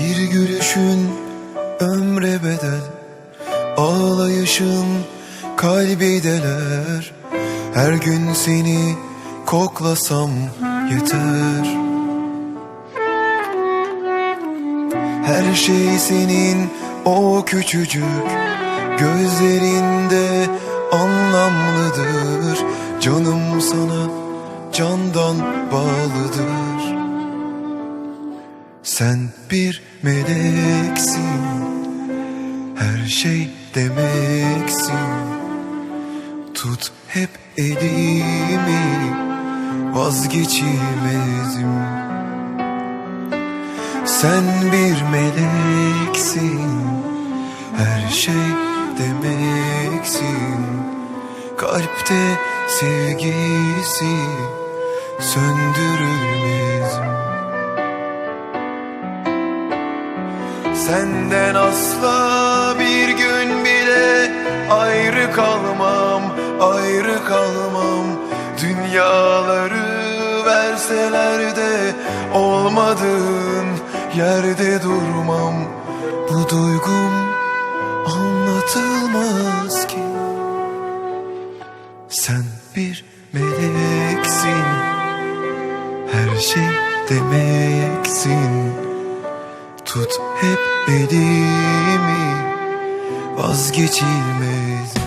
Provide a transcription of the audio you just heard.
Bir gülüşün ömre bedel Ağlayışın kalbi deler. Her gün seni koklasam yeter. Her şey senin o küçücük gözlerinde anlamlıdır. Canım sana candan bağlıdır Sen bir meleksin. Her şey demeksin. Tut hep elimi Vazgeçilmezim Sen bir meleksin. Her şey demeksin. Kalpte sevgisi söndürülmez Senden asla bir gün bile ayrı kalmam, ayrı kalmam. Dünyaları verseler de olmadığın yerde durmam. Bu duygum anlatılmaz ki. Sen bir meleksin Her şey demeksin Tut hep elimi Vazgeçilmez